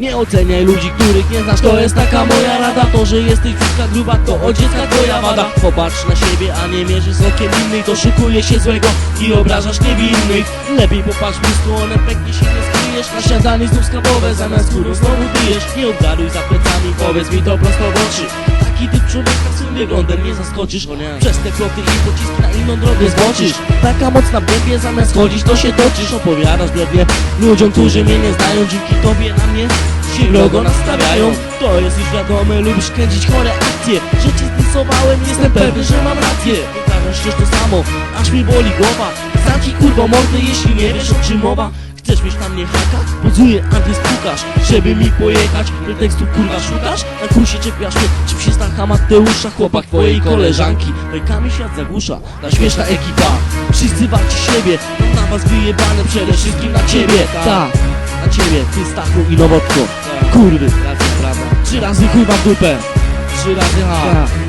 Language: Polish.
Nie oceniaj ludzi, których nie znasz. To jest taka moja rada. To, że jesteś brzydka gruba To od dziecka twoja wada. Popatrz na siebie, a nie mierzysz okiem innych. To szykuje się złego i obrażasz niewinnych. Lepiej popatrz lustro, one peknie się nie skryjesz. Na śniadanie znów skabowe, zamiast kurą znowu tyjesz Nie obgaduj za plecami, powiedz mi to prosto w oczy. Taki typ człowieka wyglądem nie zaskoczysz. Przez te ploty i pociski na inną drogę zboczysz Taka mocna w zamiast chodzić to się toczysz. Opowiadasz blednie ludziom, którzy mnie nie znają. Dzięki tobie na mnie się wrogo nastawiają. To jest już wiadome, lubisz kręcić chore akcje. Że cię zdysowałem, jestem pewny, że mam rację. Powtarzasz też to samo, aż mi boli głowa. Zamknij kurwa mordę, jeśli nie wiesz o czym mowa. Chcesz mieć na mnie haka? Pozuję antystukasz Żeby mi pojechać, pretekstu kurwa szukasz? Na kursie czepiasz mnie, czym się zna Mateusza Chłopak twojej koleżanki? Rękami świat zagłusza, ta śmieszna ekipa. Wszyscy walczy siebie, na was wyjebane Przede wszystkim na ciebie, tak Na ciebie, ty Stachu i Nowotko. Kurwy, racja prawda Trzy razy chuj w dupę. Trzy razy ha